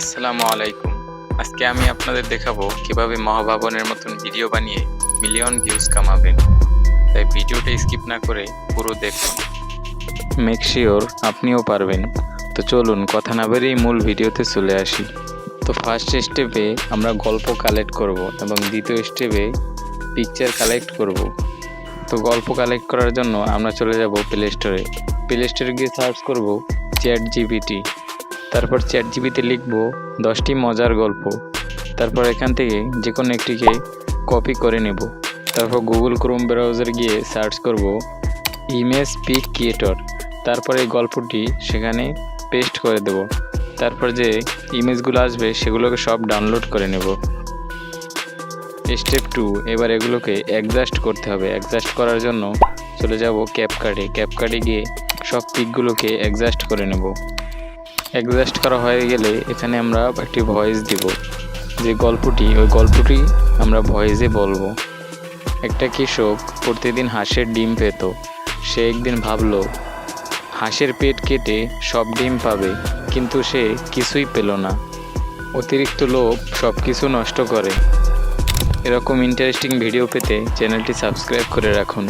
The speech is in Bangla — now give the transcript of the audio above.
আসসালামু আলাইকুম। আজকে আমি আপনাদের দেখাবো কীভাবে মহাভাবনের মতন ভিডিও বানিয়ে মিলিয়ন ভিউজ কামাবেন। তাই ভিডিওটা স্কিপ না করে পুরো দেখুন। মেক শিওর আপনিও পারবেন। তো চলুন, কথা না বেরিয়ে মূল ভিডিওতে চলে আসি। তো ফার্স্ট স্টেপে আমরা গল্প কালেক্ট করব এবং দ্বিতীয় স্টেপে পিকচার কালেক্ট করব। তো গল্প কালেক্ট করার জন্য আমরা চলে যাব প্লে স্টোরে প্লে স্টোরে গিয়ে সার্চ করব চ্যাট জিপিটি তারপর চ্যাট জিবিতে লিখব দশটি মজার গল্প। তারপর এখান থেকে যে কোনো একটিকে কপি করে নেব। তারপর গুগল ক্রোম ব্রাউজার গিয়ে সার্চ করব ইমেজ পিক ক্রিয়েটর তারপর এই গল্পটি সেখানে পেস্ট করে দেব। তারপর যে ইমেজগুলো আসবে সেগুলোকে সব ডাউনলোড করে নেব। স্টেপ টু এবার এগুলোকে অ্যাডজাস্ট করতে হবে। অ্যাডজাস্ট করার জন্য চলে যাব ক্যাপকার্ডে ক্যাপকার্ডে গিয়ে সব পিকগুলোকে অ্যাডজাস্ট করে নেব। অ্যাডজাস্ট করা হয়ে গেলে এখানে আমরা একটি ভয়েস দিব। যে গল্পটি, ওই গল্পটি আমরা ভয়েসে বলব। একটা কৃষক প্রতিদিন হাঁসের ডিম পেত। সে একদিন ভাবলো, হাঁসের পেট কেটে সব ডিম পাবে, কিন্তু সে কিছুই পেল না। অতিরিক্ত লোভ সব কিছু নষ্ট করে। এরকম ইন্টারেস্টিং ভিডিও পেতে চ্যানেলটি সাবস্ক্রাইব করে রাখুন।